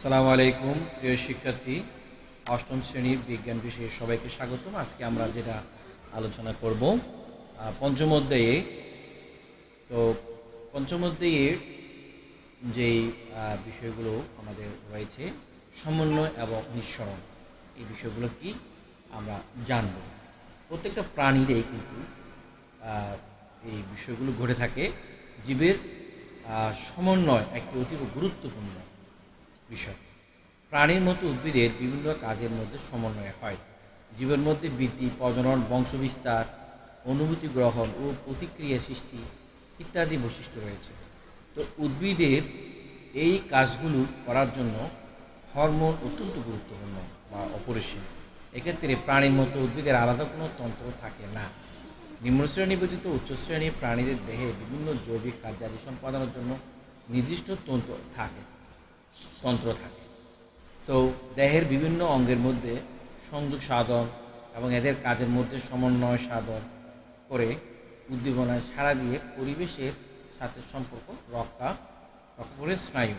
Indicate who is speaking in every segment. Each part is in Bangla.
Speaker 1: আসসালামু আলাইকুম, প্রিয় শিক্ষার্থী, অষ্টম শ্রেণির বিজ্ঞান বিষয়ে সবাইকে স্বাগতম। আজকে আমরা যেটা আলোচনা করব পঞ্চম অধ্যায়ে। তো পঞ্চম অধ্যায়ের যেই বিষয়গুলো আমাদের রয়েছে, সমন্বয় এবং নিঃসরণ, এই বিষয়গুলো কি আমরা জানব। প্রত্যেকটা প্রাণীরই কিন্তু এই বিষয়গুলো ঘটে থাকে। জীবের সমন্বয় একটি অতীব গুরুত্বপূর্ণ বিষয়। প্রাণীর মতো উদ্ভিদের বিভিন্ন কাজের মধ্যে সমন্বয় হয়। জীবের মধ্যে বৃদ্ধি, প্রজনন, বংশবিস্তার, অনুভূতি গ্রহণ ও প্রতিক্রিয়া সৃষ্টি ইত্যাদি বৈশিষ্ট্য রয়েছে। তো উদ্ভিদের এই কাজগুলো করার জন্য হরমোন অত্যন্ত গুরুত্বপূর্ণ বা অপরিসীম। এক্ষেত্রে প্রাণীর মতো উদ্ভিদের আলাদা কোনো তন্ত্র থাকে না। নিম্নশ্রেণী ব্যতীত উচ্চশ্রেণীর প্রাণীদের দেহে বিভিন্ন জৈবিক কার্যাদি সম্পাদনের জন্য নির্দিষ্ট তন্ত্র থাকে। তন্ত্র থাকে। তো দেহের বিভিন্ন অঙ্গের মধ্যে সংযোগ সাধন এবং এদের কাজের মধ্যে সমন্বয় সাধন করে উদ্দীপনায় সাড়া দিয়ে পরিবেশের সাথে সম্পর্ক রক্ষা রক্ষা করে স্নায়ু।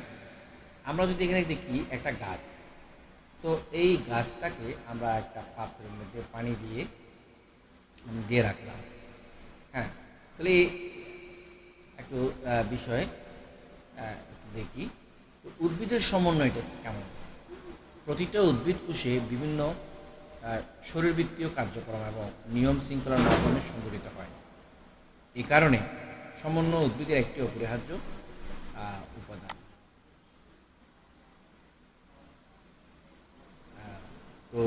Speaker 1: আমরা যদি এখানে দেখি একটা গাছ। তো এই গাছটাকে আমরা একটা পাত্রের মধ্যে পানি দিয়ে দিয়ে রাখলাম। হ্যাঁ তাহলে একটু বিষয় দেখি। উদ্ভিদের সমন্বয়টা কেমন? প্রতিটা উদ্ভিদ কোষে বিভিন্ন শরীরবৃত্তীয় কার্যক্রম এবং নিয়ম শৃঙ্খলার মাধ্যমে সংগঠিত হয়। এই কারণে সমন্বয় উদ্ভিদের একটি অপরিহার্য উপাদান। তো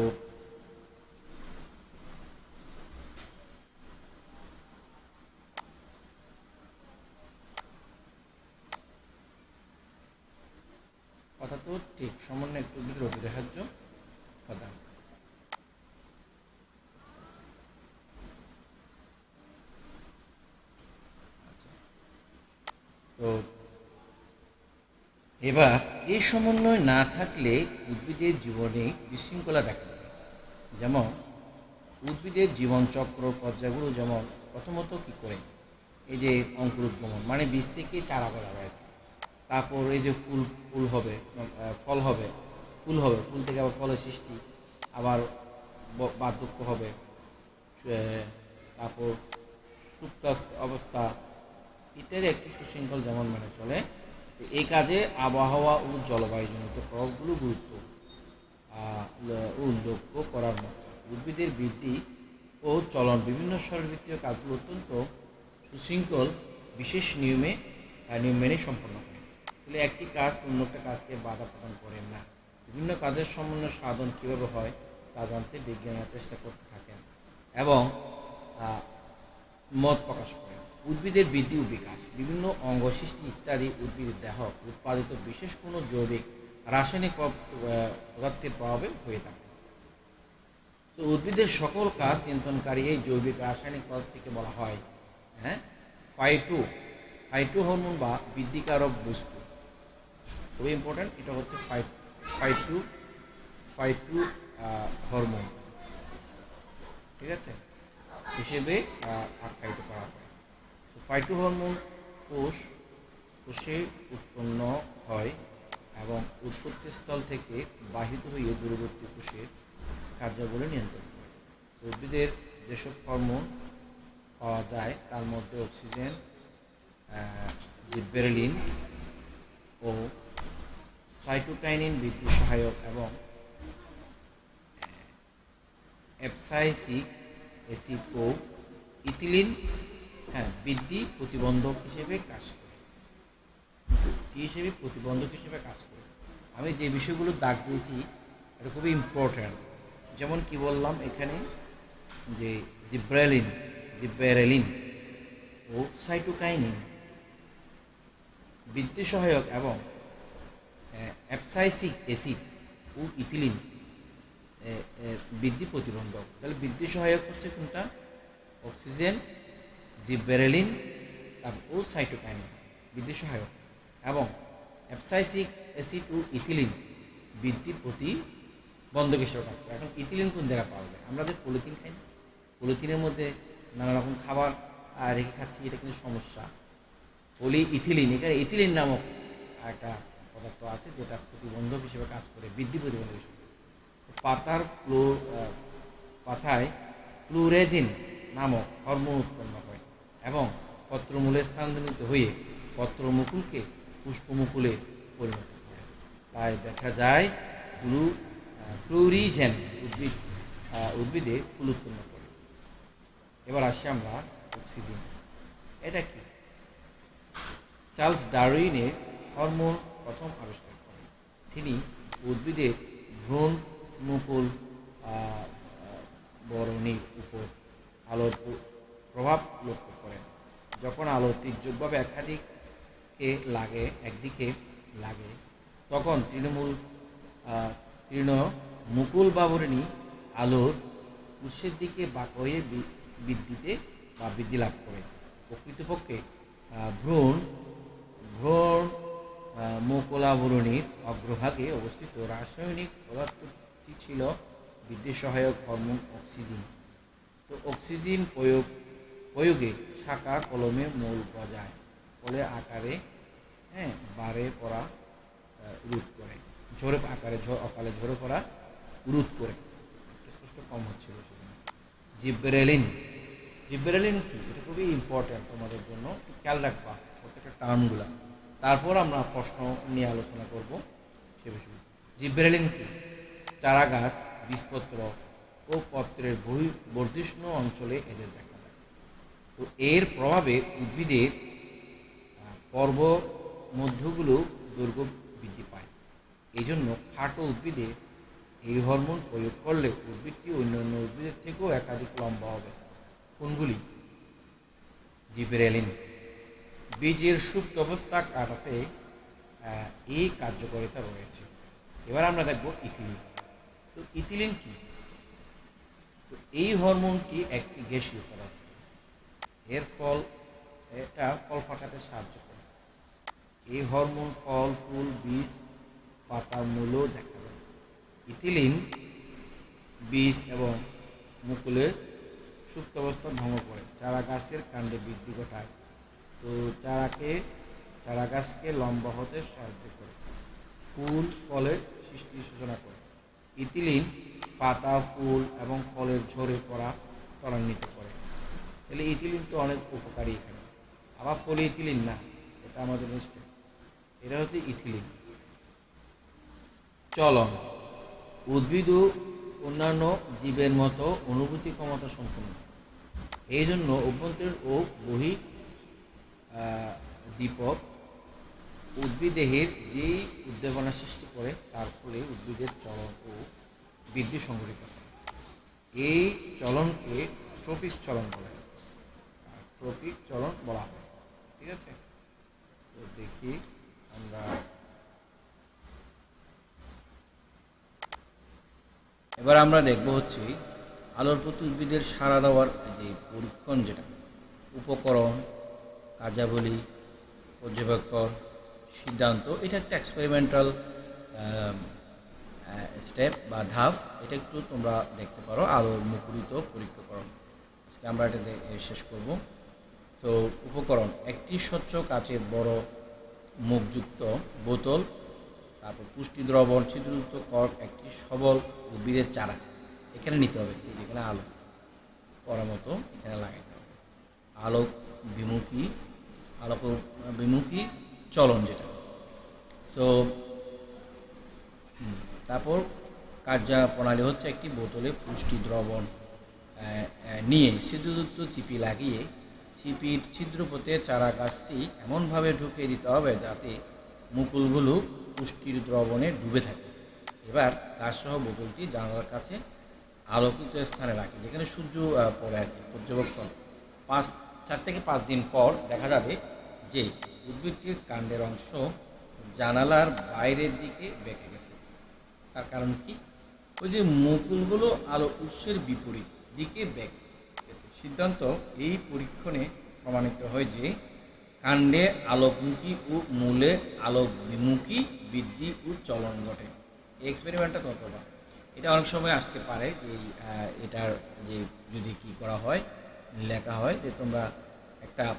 Speaker 1: ঠিক সমন্বয় একটু অপরিহার্য উপাদান আচ্ছা। তো এবার এই সমন্বয় না থাকলে উদ্ভিদের জীবনে বিশৃঙ্খলা দেখা দেবে যেমন, উদ্ভিদের জীবনচক্র পর্যায়গুলো যেমন প্রথমত কি করে এই যে অঙ্কুরোদ্গমন মানে বীজ থেকে চারা করা হয়। তারপর এই যে ফুল ফুল হবে ফল হবে ফুল হবে ফুল থেকে আবার ফলের সৃষ্টি আবার বার্ধক্য হবে তারপর সুপ্ত অবস্থা ইত্যাদি একটি সুশৃঙ্খল যেমন মানে চলে। এই কাজে আবহাওয়া ও জলবায়ুজনিত প্রভাবগুলো গুরুত্ব আহ, ল- উল্লেখ করার মতো। উদ্ভিদের বৃদ্ধি ও চলন বিভিন্ন শরীরবৃত্তীয় কাজগুলো অত্যন্ত সুশৃঙ্খল বিশেষ নিয়মে নিয়ম মেনে সম্পন্ন হয়। তাহলে একটি কাজ অন্য একটা কাজকে বাধা প্রদান করে না। বিভিন্ন কাজের সমন্বয় সাধন কীভাবে হয় তা জানতে বিজ্ঞানীরা চেষ্টা করতে থাকেন এবং মত প্রকাশ করেন। উদ্ভিদের বৃদ্ধি ও বিকাশ, বিভিন্ন অঙ্গ সৃষ্টি ইত্যাদি উদ্ভিদের দেহ উৎপাদিত বিশেষ কোনো জৈবিক, রাসায়নিক পদার্থের প্রভাবে হয়ে থাকে। তো উদ্ভিদের সকল কাজ নিয়ন্ত্রণকারী এই জৈবিক রাসায়নিক পদার্থকে বলা হয় হ্যাঁ ফাইটো ফাইটো হরমোন বা বৃদ্ধিকারক বস্তু। খুবই ইম্পর্ট্যান্ট এটা হচ্ছে ফাইট ফাইটু ফাইটু হরমোন ঠিক আছে? হিসেবে আখ্যায়িত করা হয় তো টু হরমোন কোষ, কোষে উৎপন্ন হয় এবং উৎপত্তিস্থল থেকে বাহিত হয়ে দূরবর্তী কোষের কার্যাবলী নিয়ন্ত্রণ করে। উদ্ভিদের যেসব হরমোন পাওয়া যায়, তার মধ্যে অক্সিজেন জিব্বেরেলিন ও সাইটোকাইনিন বৃদ্ধি সহায়ক এবং অ্যাপসাইসিক অ্যাসিড ও ইথিলিন হ্যাঁ বৃদ্ধি প্রতিবন্ধক হিসেবে কাজ করে। কী হিসেবে প্রতিবন্ধক হিসেবে কাজ করে। আমি যে বিষয়গুলো দাগ দিয়েছি, এটা খুবই ইম্পর্ট্যান্ট যেমন কি বললাম এখানে যে জিব্রেলিন জিব্রেলিন ও সাইটোকাইনিন বৃদ্ধি সহায়ক এবং অ্যাপসাইসিক অ্যাসিড ও ইথিলিন এ, এ, বৃদ্ধি প্রতিবন্ধক। তাহলে বৃদ্ধি সহায়ক হচ্ছে কোনটা? অক্সিজেন জিব্বেরেলিন তারপর ও সাইটোকাইনিন বৃদ্ধি সহায়ক। এবং অ্যাপসাইসিক অ্যাসিড ও ইথিলিন বৃদ্ধি প্রতিবন্ধক হিসেবে কাজ করে। এখন ইথিলিন কোন জায়গায় পাওয়া যায়? আমরা যে পলিথিন খাই পলিথিনের মধ্যে নানা রকম খাবার রেখে খাচ্ছি এটা কিন্তু সমস্যা। পলি ইথিলিন এখানে ইথিলিন নামক একটা পদার্থ আছে যেটা প্রতিবন্ধক হিসেবে কাজ করে, বৃদ্ধি প্রতিবন্ধক হিসেবে। পাতার ফ্লো পাতায় ফ্লুরেজিন নামক হরমোন উৎপন্ন হয় এবং পত্রমূলে স্থানান্তরিত হয়ে পত্রমুকুলকে পুষ্পমুকুলে পরিণত করে তাই দেখা যায় ফ্লু ফ্লুরিজেন উদ্ভিদ উদ্ভিদে ফুল উৎপন্ন করে। এবার আসি আমরা অক্সিজেন এটা কি? চার্লস ডারউইনের হরমোন প্রথম আবিষ্কার করেন। তিনি উদ্ভিদের ভ্রূণ, মুকুল বরণীর উপর আলোর প্রভাব লক্ষ্য করেন। যখন আলো তীর্যকভাবে একাধিককে লাগে, একদিকে লাগে, তখন তৃণমূল তৃণ মুকুল বাবরণী আলোর উৎসের দিকে বাঁক হয়ে বৃদ্ধিতে বা বৃদ্ধি লাভ করে। প্রকৃতপক্ষে ভ্রূণ ভ্রূণ মুকুলাবরণীর অগ্রভাগে অবস্থিত। রাসায়নিক পদার্থটি ছিল বৃদ্ধি সহায়ক হরমোন অক্সিজেন। তো অক্সিজেন প্রয়োগ প্রয়োগে শাখা কলমে মূল গজায়, ফলে আকারে হ্যাঁ বারে পড়া রোধ করে। ঝরে আকারে অকালে ঝরে পড়া, রোধ করে। স্পষ্ট কম হচ্ছিল সেখানে জিব্রেলিন জিব্রেলিন কি? এটা খুবই ইম্পর্ট্যান্ট তোমাদের জন্য। খেয়াল রাখবা প্রত্যেকটা টার্মগুলা তারপর আমরা প্রশ্ন নিয়ে আলোচনা করব। সে বিষয়ে। জিব্রেলিন কি? চারা গাছ বীজপত্র ও পত্রের বহি বর্ধিষ্ণু অঞ্চলে এদের দেখা যায়। তো এর প্রভাবে উদ্ভিদের পর্ব মধ্যগুলো দৈর্ঘ্য বৃদ্ধি পায়। এই জন্য খাটো উদ্ভিদে এই হরমোন প্রয়োগ করলে উদ্ভিদটি অন্যান্য উদ্ভিদের থেকেও একাধিক লম্বা হবে। কোনগুলি? জিব্রেলিন বীজের সুপ্ত অবস্থা কাটাতে এই কার্যকারিতা রয়েছে। এবার আমরা দেখব ইথিলিন। তো ইথিলিন কি? তো এই হরমোনটি একটি গ্যাসীয় পদার্থ। এর ফল, এটা ফল পাকাতে সাহায্য করে। এই হরমোন, ফল, ফুল, বীজ পাতার মূলও দেখা যায়। ইথিলিন বীজ এবং মুকুলের সুপ্ত অবস্থা ভঙ্গ করে। চারা গাছের কাণ্ডে বৃদ্ধি ঘটায়। তো চারাকে চারা গাছকে লম্বা হতে সাহায্য করে। ফুল ফলের সৃষ্টি সূচনা করে। ইথিলিন, পাতা, ফুল এবং ফলের ঝরে পড়া ত্বরান্বিত করে। তাহলে ইথিলিন তো অনেক উপকারী এখানে। আবার পলি ইথিলিন না, এটা আমাদের মিস্টেক এটা হচ্ছে ইথিলিন। চলন। উদ্ভিদ ও অন্যান্য জীবের মতো অনুভূতি ক্ষমতা সম্পন্ন। এই জন্য অভ্যন্তরীণ ও বহি দীপক উদ্ভিদেহের যেই উদ্দীপনা সৃষ্টি করে, তার ফলে উদ্ভিদের চলন ও বৃদ্ধি সংঘটিত এই চলনকে ট্রপিক চলন বলে। ট্রপিক চলন বলা হয়। ঠিক আছে? তো দেখি আমরা এবার আমরা দেখব হচ্ছে আলোর প্রতি উদ্ভিদের সাড়া দেওয়ার যে পরীক্ষণ যেটা, উপকরণ কার্যাবলী পর্যবেক্ষণ সিদ্ধান্ত, এটা একটা এক্সপেরিমেন্টাল স্টেপ বা ধাপ, এটা একটু তোমরা দেখতে পারো আলোর মুকুরিত পরীক্ষাকরণ। আজকে আমরা এটা শেষ করব। তো, উপকরণ, একটি স্বচ্ছ কাচের বড় মুখযুক্ত বোতল, তারপর পুষ্টি দ্রবণ, ছিদ্রযুক্ত কর্ক, একটি সবল উদ্ভিদের চারা। এখানে নিতে হবে, এই যেখানে আলো পড়ার মতো এখানে লাগাইতে হবে। আলোক বিমুখী আলোক বিমুখী চলন যেটা। তো তারপর কার্যা প্রণালী হচ্ছে একটি বোতলে পুষ্টি দ্রবণ নিয়ে ছিদ্রযুক্ত চিপি লাগিয়ে চিপির ছিদ্রপথে চারা গাছটি এমনভাবে ঢুকিয়ে দিতে হবে যাতে মুকুলগুলো পুষ্টির দ্রবণে ডুবে থাকে। এবার গাছসহ বোতলটি জানালার কাছে আলোকিত স্থানে রাখি, যেখানে সূর্য পড়ে আর কি, পর্যবেক্ষণ। পাঁচ, চার থেকে পাঁচ দিন পর দেখা যাবে যে উদ্ভিদটির কাণ্ডের অংশ জানালার বাইরের দিকে বেঁকে গেছে। তার কারণ কি? ওই যে মুকুলগুলো আলো উৎসের বিপরীত দিকে ব্যাক গেছে। সিদ্ধান্ত এই পরীক্ষণে প্রমাণিত হয় যে কাণ্ডে আলোকমুখী ও মূলে আলোক বিমুখী বৃদ্ধি ও চলন ঘটে। এই এক্সপেরিমেন্টটা করবা। এটা অনেক সময় আসতে পারে যে এটার যে যদি কি করা হয়, লেখা হয়, যে তোমরা একটা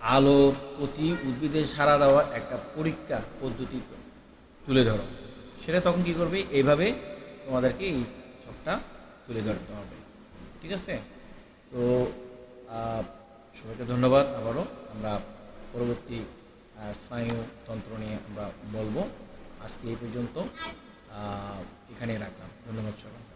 Speaker 1: আলো প্রতি উদ্ভিদের সারা দেওয়া একটা পরীক্ষা পদ্ধতি তুলে ধরো। সেটা তখন কি করবে? এইভাবে তোমাদেরকে এই ছকটা তুলে ধরতে হবে। ঠিক আছে? তো সবাইকে ধন্যবাদ। আবারও আমরা পরবর্তী স্নায়ুতন্ত্র নিয়ে আমরা বলব। আজকে এই পর্যন্ত আহ, এখানেই রাখলাম। ধন্যবাদ সবাই